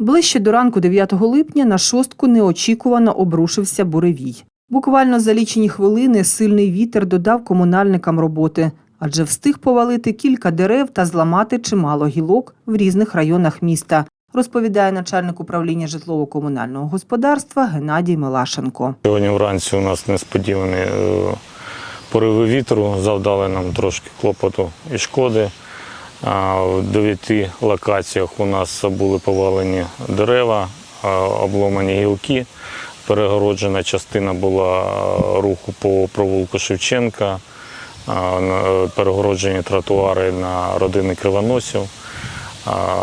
Ближче до ранку 9 липня на шостку неочікувано обрушився буревій. Буквально за лічені хвилини сильний вітер додав комунальникам роботи, адже встиг повалити кілька дерев та зламати чимало гілок в різних районах міста, розповідає начальник управління житлово-комунального господарства Геннадій Милашенко. Сьогодні вранці у нас несподівані е, пориви вітру завдали нам трошки клопоту і шкоди. В дев'яти локаціях у нас були повалені дерева, обломані гілки. Перегороджена частина була руху по провулку Шевченка, перегороджені тротуари на родини Кривоносів.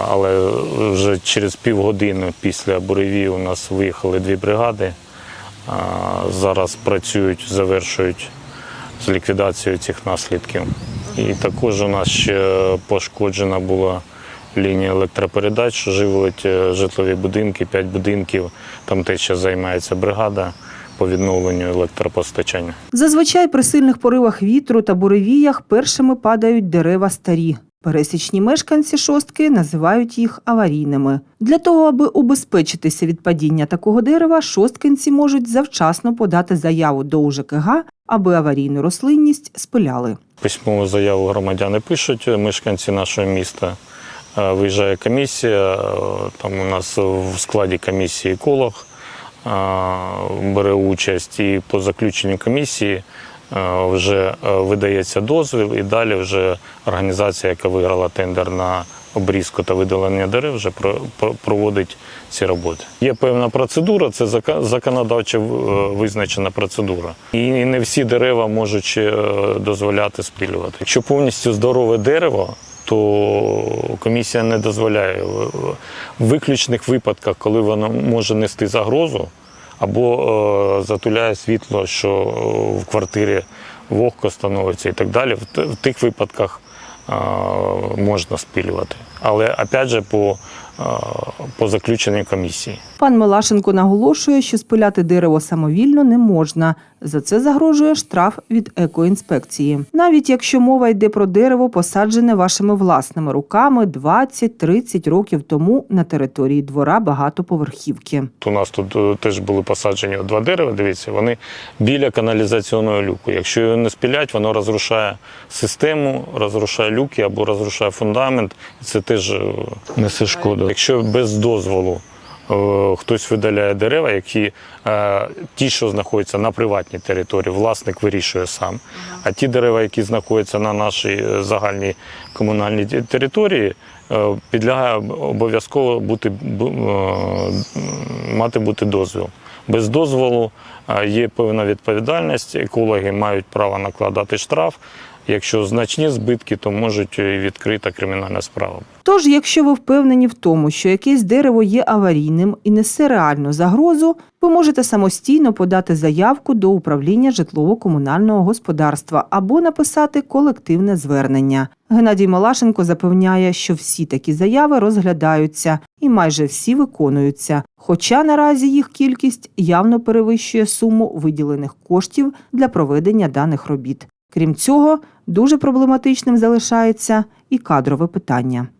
Але вже через півгодини після буревію у нас виїхали дві бригади. Зараз працюють, завершують з ліквідацією цих наслідків. І також у нас ще пошкоджена була лінія електропередач, що живлять е, житлові будинки, п'ять будинків. Там те, що займається бригада по відновленню електропостачання. Зазвичай при сильних поривах вітру та буревіях першими падають дерева старі. Пересічні мешканці шостки називають їх аварійними. Для того, аби убезпечитися від падіння такого дерева, шосткинці можуть завчасно подати заяву до УЖКГ, аби аварійну рослинність спиляли. Письмову заяву громадяни пишуть, мешканці нашого міста. Е, Виїжджає комісія, е, там у нас в складі комісії еколог е, бере участь і по заключенню комісії вже е, видається дозвіл і далі вже організація, яка виграла тендер на обрізку та видалення дерев, вже про- про- проводить ці роботи. Є певна процедура, це законодавчо е, визначена процедура. І не всі дерева можуть е, дозволяти спилювати. Якщо повністю здорове дерево, то комісія не дозволяє в виключних випадках, коли воно може нести загрозу, або е, затуляє світло, що е, в квартирі вогко становиться і так далі. В, тих випадках можна спилювати. Але опять же по, по заключенню комісії. Пан Милашенко наголошує, що спиляти дерево самовільно не можна. За це загрожує штраф від екоінспекції. Навіть якщо мова йде про дерево, посаджене вашими власними руками 20-30 років тому на території двора багатоповерхівки. У нас тут е, теж були посаджені два дерева. Дивіться, вони біля каналізаційного люку. Якщо його не спілять, воно розрушає систему, розрушає люки або розрушає фундамент. Це теж е, несе шкоду. Якщо без дозволу е, хтось видаляє дерева, які е, ті, що знаходяться на приватній території, власник вирішує сам. А ті дерева, які знаходяться на нашій загальній комунальній території, підлягає обов'язково бути мати бути дозвіл. Без дозволу є певна відповідальність. Екологи мають право накладати штраф. Якщо значні збитки, то можуть і відкрита кримінальна справа. Тож, якщо ви впевнені в тому, що якесь дерево є аварійним і несе реальну загрозу, ви можете самостійно подати заявку до управління житлово-комунального господарства або написати колективне звернення. Геннадій Малашенко запевняє, що всі такі заяви розглядаються і майже всі виконуються. Хоча наразі їх кількість явно перевищує суму виділених коштів для проведення даних робіт. Крім цього, дуже проблематичним залишається і кадрове питання.